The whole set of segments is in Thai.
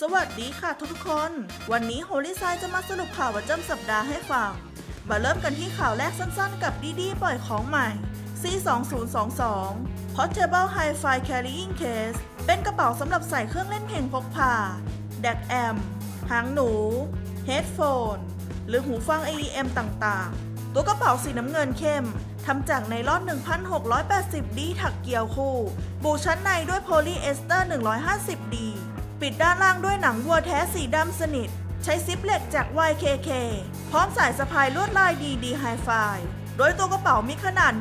สวัสดีค่ะทุกๆคน วันนี้โฮลิไซจะมาสรุปข่าวประจำสัปดาห์ให้ฟัง มาเริ่มกันที่ข่าวแรกสั้นๆ กับดีดีปล่อยของใหม่ C2022 Portable Hi-Fi Carrying Case เป็นกระเป๋าสำหรับใส่เครื่องเล่นเพลงพกพาแดกแอมหางหนูเฮดโฟนหรือหูฟัง AEM ต่างๆ ตัวกระเป๋าสีน้ำเงินเข้ม ทำจากไนลอน 1,680ดีถักเกี่ยวคู่บูชั้นในด้วยโพลีเอสเตอร์ 150ดีปิดด้านล่างด้วยหนังวัวแท้สีดำสนิท ใช้ซิปเหล็กจาก YKK พร้อมสายสะพายลวดลายดีดีไฮไฟโดยตัวกระเป๋ามีขนาด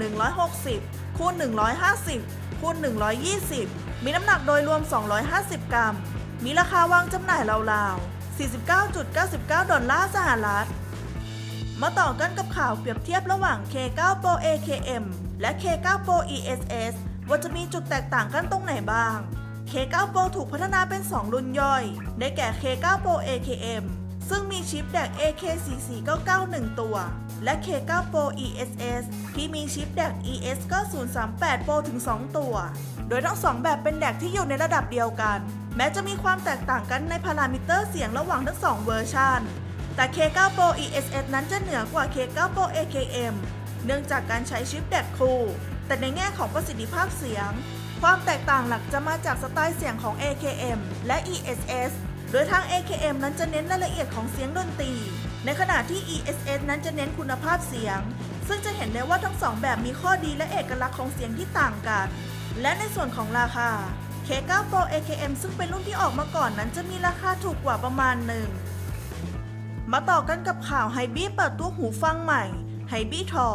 160คูณ150คูณ120 มีน้ำหนักโดยรวม 250 กรัม มีราคาวางจำหน่ายราวๆ49.99 ดอลลาร์สหรัฐ มาต่อกันกับข่าวเปรียบเทียบระหว่าง K9 Pro AKM และ K9 Pro ESS ว่าจะมีจุดแตกต่างกันตรงไหนบ้าง K9 Pro ถูกพัฒนาเป็น 2 รุ่นย่อย ได้แก่ K9 Pro AKM ซึ่งมีชิปแดก AK4491 ตัว และ K9 Pro ESS ที่มีชิปแดก ES9038 Pro ถึง 2 ตัว โดยทั้งสองแบบเป็นแดกที่อยู่ในระดับเดียวกัน แม้จะมีความแตกต่างกันในพารามิเตอร์เสียงระหว่างทั้งสองเวอร์ชัน แต่ K9 Pro ESS นั้นจะเหนือกว่า K9 Pro AKM เนื่องจากการใช้ชิปแดกคู่แต่ในแง่ของประสิทธิภาพเสียง ความแตกต่างหลักจะมาจากสไตล์เสียงของ AKM และ ESS โดยทาง AKM นั้นจะเน้นรายละเอียดของเสียงดนตรี ในขณะที่ ESS นั้นจะเน้นคุณภาพเสียง ซึ่งจะเห็นได้ว่าทั้งสองแบบมีข้อดีและเอกลักษณ์ของเสียงที่ต่างกัน และในส่วนของราคา K9 Pro AKM ซึ่งเป็นรุ่นที่ออกมาก่อนนั้นจะมีราคาถูกกว่าประมาณหนึ่ง มาต่อกันกับข่าวไฮบี้เปิดตัวหูฟังใหม่ไฮบี้ทอ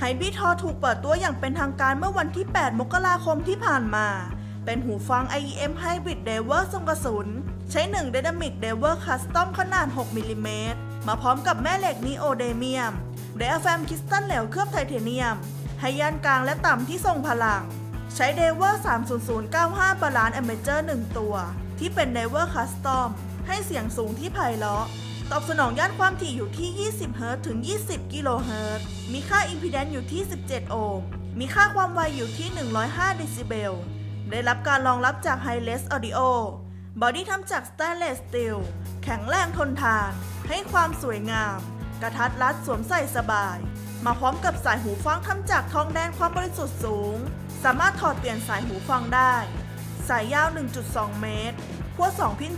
ไฮบี้ทอถูกเปิดตัวอย่างเป็นทางการเมื่อวันที่ 8 มกราคมที่ผ่านมา เป็นหูฟัง IEM Hybrid d e v e r ทรงกระสุน ใช้ 1 Dynamic d e v e r Custom ขนาด 6 มิลลิเมตร มาพร้อมกับแม่เหล็กนีโอเดเมียมไดอะแฟมคริสตัลเหลวเคลือบไทเทเนียมให้ยานกลางและต่ำที่ทรงพลัง ใช้ d e v e r 30095บาลานซ์ a m a g e r 1ตัว ที่เป็น d e v e r Custom ให้เสียงสูงที่ไพเราะ ตอบสนองย่านความถี่อยู่ที่ 20 เฮิรตซ์ถึง 20 กิโลเฮิรตซ์ มีค่าอิมพีแดนซ์อยู่ที่ 17 โอห์ม มีค่าความไวอยู่ที่ 105 เดซิเบล ได้รับการรองรับจาก h i l e s Audio บอดี้ทำจากส t ต n เลสสตีล แข็งแรงทนทาน ให้ความสวยงาม กระทัดรัดสวมใส่สบาย มาพร้อมกับสายหูฟังทำจากทองแดงความบริสุทธิ์สูง สามารถถอดเปลี่ยนสายหูฟังได้ สายยาว 1.2 เมตร ขั้ว2พิน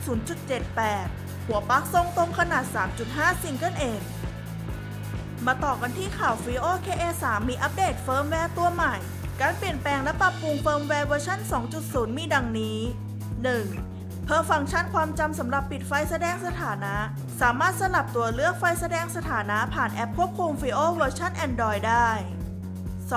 0.78 หัวปลั๊กทรงตรงขนาด 3.5 ซิงเกิลเอ็นมาต่อกันที่ข่าว Frio KA3 มีอัปเดตเฟิร์มแวร์ตัวใหม่ การเปลี่ยนแปลงและปรับปรุงเฟิร์มแวร์เวอร์ชัน2.0 มีดังนี้ 1. เพิ่มฟังก์ชันความจำสำหรับปิดไฟแสดงสถานะ สามารถสลับตัวเลือกไฟแสดงสถานะผ่านแอปควบคุม Frio เวอร์ชัน Android ได้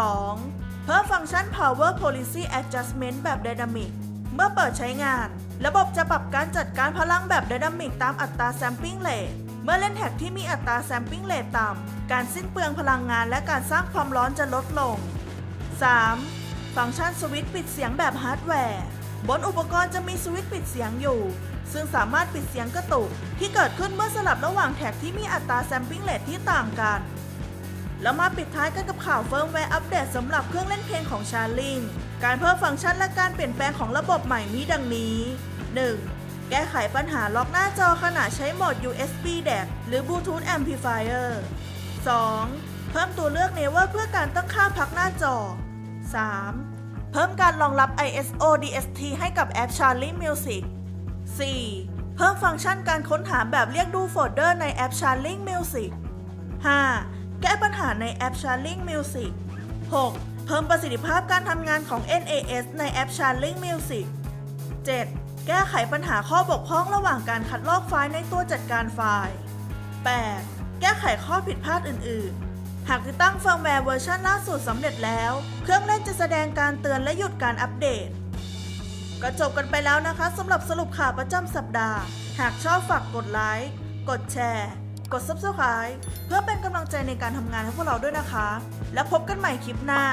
2. เพิ่มฟังก์ชัน Power Policy Adjustment แบบ Dynamic เมื่อเปิดใช้งาน ระบบจะปรับการจัดการพลังแบบ Dynamic ตามอัตรา Sampling Rate เมื่อเล่นแท็กที่มีอัตรา Sampling Rate ต่ำ การสิ้นเปลืองพลังงานและการสร้างความร้อนจะลดลง 3. ฟังก์ชันสวิตช์ปิดเสียงแบบฮาร์ดแวร์ บนอุปกรณ์จะมีสวิตช์ปิดเสียงอยู่ ซึ่งสามารถปิดเสียงกระตุกที่เกิดขึ้นเมื่อสลับระหว่างแท็กที่มีอัตรา Sampling Rate ที่ต่างกัน แล้วมาปิดท้ายกันกับข่าวเฟิร์มแวร์อัปเดตสำหรับเครื่องเล่นเพลงของชาลิงการเพิ่มฟังก์ชันและการเปลี่ยนแปลงของระบบใหม่มีดังนี้ 1. แก้ไขปัญหาล็อกหน้าจอขณะใช้โหมด USB DAC หรือ Bluetooth Amplifier 2. เพิ่มตัวเลือกเนเวอร์เพื่อการตั้งค่าพักหน้าจอ 3. เพิ่มการรองรับ ISO DST ให้กับแอป Charlie Music 4. เพิ่มฟังก์ชันการค้นหาแบบเรียกดูโฟลเดอร์ในแอป Charlie Music 5. แก้ปัญหาในแอป Charling Music 6. เพิ่มประสิทธิภาพการทำงานของ NAS ในแอป Charling Music 7. แก้ไขปัญหาข้อบกพร่องระหว่างการคัดลอกไฟล์ในตัวจัดการไฟล์ 8. แก้ไขข้อผิดพลาดอื่น ๆ หากติดตั้งเฟิร์มแวร์เวอร์ชันล่าสุดสำเร็จแล้ว เครื่องเล่นจะแสดงการเตือนและหยุดการอัปเดต ก็จบกันไปแล้วนะคะสำหรับสรุปข่าวประจำสัปดาห์ หากชอบฝากกดไลค์ กดแชร์ กด Subscribe เพื่อเป็นกำลังใจในการทำงานให้พวกเราด้วยนะคะ แล้วพบกันใหม่คลิปหน้า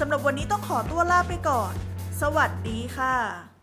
สำหรับวันนี้ต้องขอตัวลาไปก่อน สวัสดีค่ะ